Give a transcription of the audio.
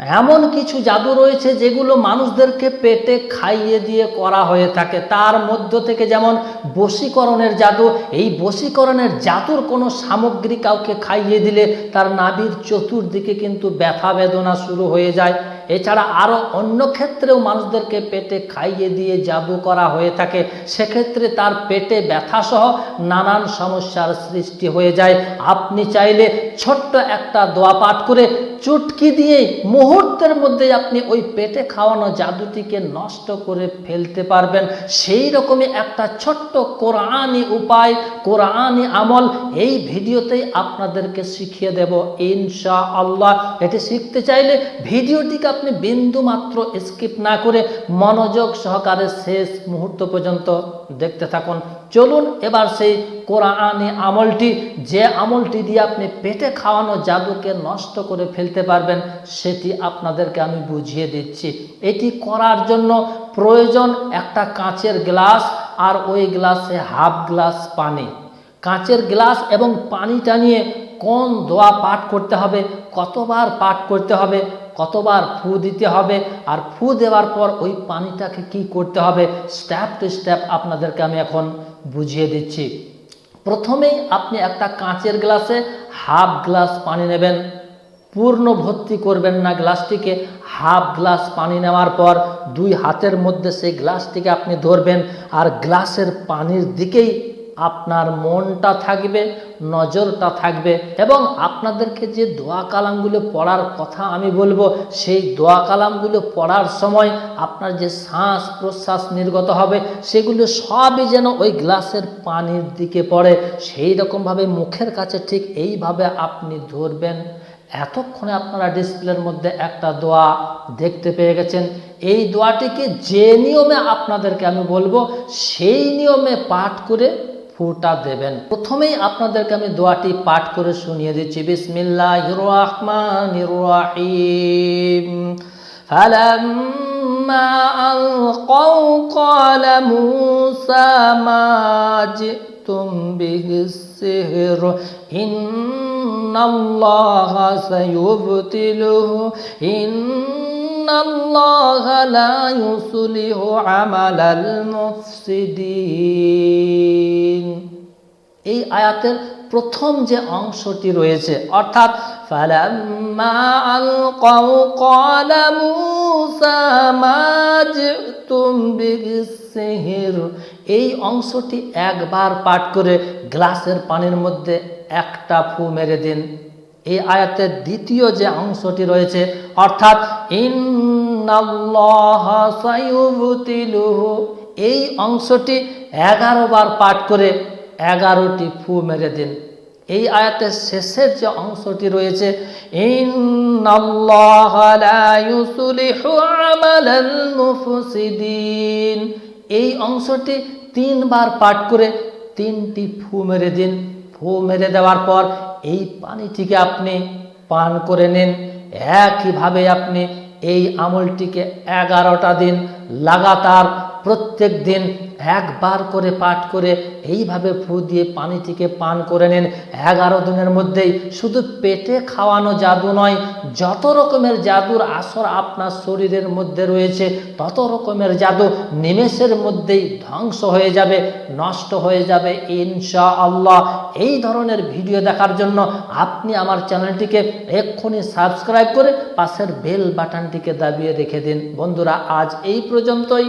এমন কিছু জাদু রয়েছে যেগুলো মানুষদেরকে পেটে খাইয়ে দিয়ে করা হয়ে থাকে। তার মধ্য থেকে যেমন বশীকরণের জাদু, এই বশীকরণের জাদুর কোনো সামগ্রী কাউকে খাইয়ে দিলে তার নাভির চতুর্দিকে কিন্তু ব্যথা বেদনা শুরু হয়ে যায়। এছাড়া আরও অন্য ক্ষেত্রেও মানুষদেরকে পেটে খাইয়ে দিয়ে জাদু করা হয়ে থাকে। সেক্ষেত্রে তার পেটে ব্যথাসহ নানান সমস্যার সৃষ্টি হয়ে যায়। আপনি চাইলে ছোট্ট একটা দোয়া পাঠ করে চুটকি দিয়ে মুহূর্তের মধ্যে আপনি ওই পেটে খাওয়ানো জাদুটিকে নষ্ট করে ফেলতে পারবেন। সেই রকমই একটা ছোট্ট কোরআনি উপায় কোরআনি আমল। এই ভিডিওতেই আপনাদেরকে শিখিয়ে দেব ইনশা আল্লাহ এটি শিখতে চাইলে ভিডিওটিকে আপনি বিন্দু মাত্র স্কিপ না করে মনোযোগ সহকারে শেষ মুহূর্ত পর্যন্ত দেখতে থাকুন। চলুন এবার সেই কোরআনে আমলটি, যে আমলটি দিয়ে আপনি পেটে খাওয়ানো জাদুকে নষ্ট করে ফেলতে পারবেন, সেটি আপনাদেরকে আমি বুঝিয়ে দিচ্ছি। এটি করার জন্য প্রয়োজন একটা কাঁচের গ্লাস আর ওই গ্লাসে হাফ গ্লাস পানি। কাঁচের গ্লাস এবং পানিটা নিয়ে কোন দোয়া পাঠ করতে হবে, কতবার পাঠ করতে হবে কতবার ফু দিতে হবে আর ফু দেওয়ার পর ওই পানিটাকে কি করতে হবে? স্টেপ টু স্টেপ আপনাদেরকে আমি এখন বুঝিয়ে দিচ্ছি। প্রথমেই আপনি একটা কাঁচের গ্লাসে হাফ গ্লাস পানি নেবেন। পূর্ণ ভর্তি করবেন না গ্লাসটিকে। হাফ গ্লাস পানি নেওয়ার পর দুই হাতের মধ্যে সেই গ্লাসটিকে আপনি ধরবেন আর গ্লাসের পানির দিকেই আপনার মনটা থাকবে, নজরটা থাকবে এবং আপনাদেরকে যে দোয়া কালামগুলো পড়ার কথা আমি বলব, সেই দোয়া কালামগুলো পড়ার সময় আপনার যে শ্বাস প্রশ্বাস নির্গত হবে, সেগুলো সবই যেন ওই গ্লাসের পানির দিকে পড়ে। সেই রকমভাবে মুখের কাছে ঠিক এইভাবে আপনি ধরবেন। এতক্ষণে আপনারা ডিসপ্লের মধ্যে একটা দোয়া দেখতে পেয়ে গেছেন। এই দোয়াটিকে যে নিয়মে আপনাদেরকে আমি বলব, সেই নিয়মে পাঠ করে ফুটা দেবেন প্রথমেই আপনাদেরকে আমি দোয়াটি পাঠ করে শুনিয়ে দিচ্ছি বিসমিল্লাহ রহমান রহিম فلما ألقوا قال موسى ما جئتم به السحر إن الله سيبتله إن الله لا يصلح عمل المفسدين এই আয়াতের প্রথম যে অংশটি রয়েছে অর্থাৎ ফালাম্মা আলকাউ ক্বালা মূসা মা জিতুম বিসিহির এই অংশটি একবার পাঠ করে গ্লাসের পানির মধ্যে একটা ফু মেরে দিন এই আয়াতের দ্বিতীয় যে অংশটি রয়েছে, অর্থাৎ এই অংশটি এগারো বার পাঠ করে এগারোটি ফু মেরে দিন। এই আয়াতের শেষের যে অংশটি রয়েছে এই অংশটি তিনবার পাঠ করে তিনটি ফু মেরে দিন। ফু মেরে দেওয়ার পর এই পানিটিকে আপনি পান করে নিন। একইভাবে আপনি এই আমলটিকে এগারোটা দিন লাগাতার প্রত্যেক দিন একবার করে পাঠ করে এইভাবে ফু দিয়ে পানিটিকে পান করে নেন। এগারো দিনের মধ্যেই শুধু পেটে খাওয়ানো জাদু নয়, যত রকমের জাদুর আসর আপনার শরীরের মধ্যে রয়েছে, তত রকমের জাদু নিমেষের মধ্যেই ধ্বংস হয়ে যাবে, নষ্ট হয়ে যাবে ইনশা আল্লাহ এই ধরনের ভিডিও দেখার জন্য আপনি আমার চ্যানেলটিকে এক্ষুনি সাবস্ক্রাইব করে পাশের বেল বাটনটিকে দাবিয়ে রেখে দিন। বন্ধুরা, আজ এই পর্যন্তই।